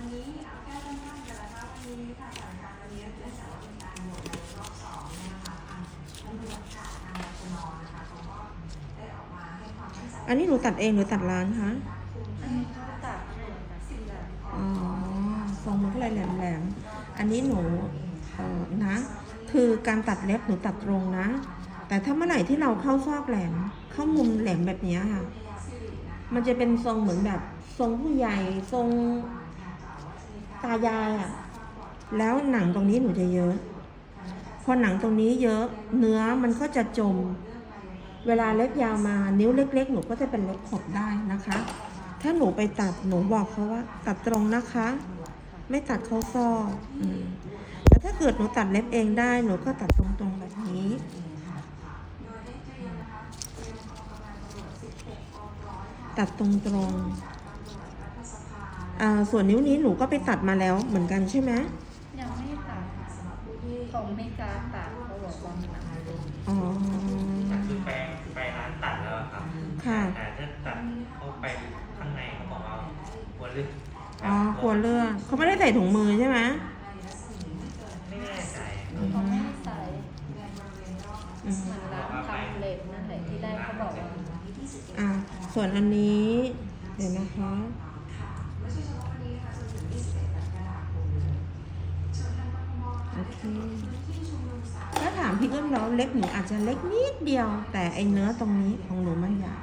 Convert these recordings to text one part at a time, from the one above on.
วันนี้เอาแค่สั้นๆกันนะคะวันนี้ค่ะสถานการณ์วันนี้เนื่องจากว่าเป็นการโหวตในรอบสองเนี่ยนะคะทางตำรวจค่ะทางชนนะคะเขาก็ได้ออกมาให้ความมั่นใจอันนี้หนูตัดเองหรือตัดร้านคะตัดอ๋อทรงมันก็เลยแหลมๆอันนี้หนูเออนะ คือการตัดเล็บหนูตัดตรงนะ แต่ถ้าเมื่อไหร่ที่เราเข้าซอกแหลม เข้ามุมแหลมแบบนี้ค่ะ มันจะเป็นทรงเหมือนแบบทรงผู้ใหญ่ทรง ตายายอะแล้วหนังตรงนี้หนูจะเยอะ พอหนังตรงนี้เยอะ เนื้อมันก็จะจม เวลาเล็บยาวมานิ้วเล็ก ๆ หนูก็จะเป็นเล็บขบได้นะคะ ถ้าหนูไปตัดหนูบอกเขาว่า ตัดตรงนะคะ ไม่ตัดเข้าซอกอืมแต่ถ้าเกิดหนูตัดเล็บเองได้หนูก็ตัดตรงๆแบบนี้ตัดตรงๆ อ่าส่วนนิ้วนี้หนูก็ไปตัดมาแล้วเหมือนกันใช่ไหมยังไม่ตัดของไม่กล้าตัดเขาบอกว่ามันหนักอ๋อ คือไปไปร้านตัดแล้วครับค่ะ แต่ถ้าตัดเข้าไปข้างในเขาบอกว่าควรลึกอ๋อควรเลือกเขาไม่ได้ใส่ถุงมือใช่ไหมไม่แน่ใจเขาไม่ให้ใส่อืมเหมือนร้านทำเล็บนั่นแหละที่ได้เขาบอกว่า อ่าส่วนอันนี้ เดี๋ยวนะคะ โอเคถ้าถามพี่เอื้อมแล้วเล็บหนูอาจจะเล็กนิดเดียว แต่ไอเนื้อตรงนี้ของหนูมันใหญ่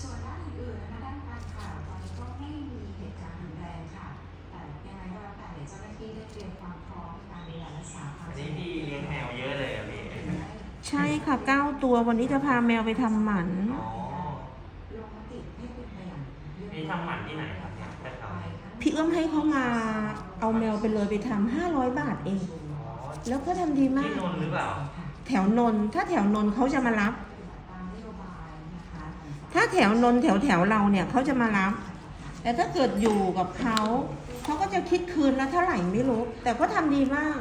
ส่วนด้านอื่นๆนะคะด้านการข่าวตอนนี้ก็ไม่มีเหตุการณ์รุนแรงค่ะแต่ยังไงก็แล้วแต่เดี๋ยวเจ้าหน้าที่ได้เตรียมความพร้อมในการดูแลรักษาความอันสะนี้ดวกพี่เลี้ยงแมวเยอะเลยอะพี่ใช่ค่ะเก้าตัววันนี้จะพาแมวไปทำหมันอ๋อลงมติให้เป็นไปอย่างพี่ทำหมันที่ไหนครับเนี่ยจะทำพี่เอื้อมให้เขามา เอาแมวไปเลยไปทำห้าร้อยบาทเองอ๋อแล้วก็ทำดีมาที่ก นนท์หรือเปล่า แถวนนท์ถ้าแถวนนท์เขาจะมารับตามนโยบายนะคะถ้าแถวนนท์แถวแถวเราเนี่ยเขาจะมารับ แต่ถ้าเกิดอยู่กับเขาเขาก็จะคิดคืนละเท่าไหร่ไม่รู้ แต่ก็ทำดีมาก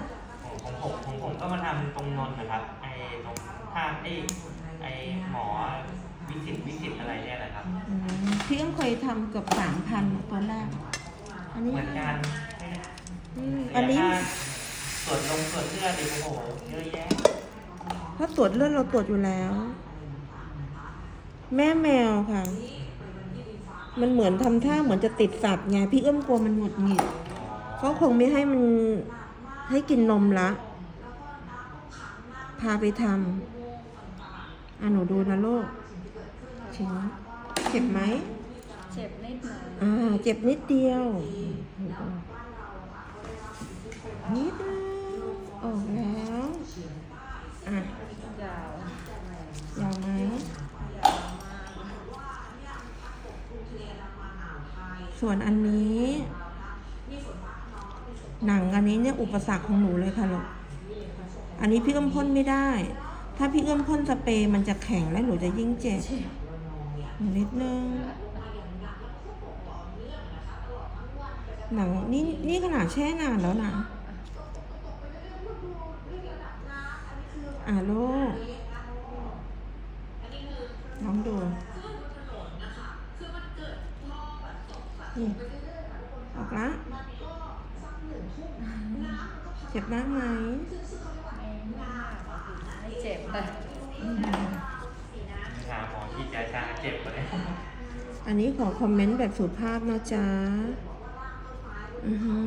ของผมของผมก็มาทำตรงนนท์นะครับ ไอ้ตรงท่าไอ้ไอ้หมอวิสิตวิสิตอะไรเนี่ยนะครับ อืมพี่ก็เคยทำเกือบสามพันตอนแรก อันนี้เหมือนกัน อืมอันนี้ ตรวจลงตรวจเลือดดิโอ้โหเยอะแยะเพราะตรวจเลือดเราตรวจอยู่แล้ว แม่แมวค่ะ มันเหมือนทำท่าเหมือนจะติดสัตว์ไงพี่เอื้อมกลัวมันหงุดหงิดเขาคงไม่ให้มันให้กินนมละ พาไปทำอะหนูดูนะลูกชิ้นเจ็บไหม เจ็บนิดหน่อยอ่า เจ็บนิดเดียว นิดนึงออกแล้วอะยาวไหมส่วนอันนี้ หนังอันนี้เนี่ยอุปสรรคของหนูเลยค่ะลูกอันนี้พี่เอื้อมพ่นไม่ได้ ถ้าพี่เอื้อมพ่นสเปรย์มันจะแข็งและหนูจะยิ่งเจ็บนิดนึงหนังนี่นี่ขนาดแช่นานแล้วนะ อ่าลูกลองดูนี่ออกละเจ็บมากไหมไม่เจ็บแต่อืมหาหมอที่ยาชาเจ็บเลยอันนี้ขอคอมเมนต์แบบสุภาพนะจ๊ะ อือฮึ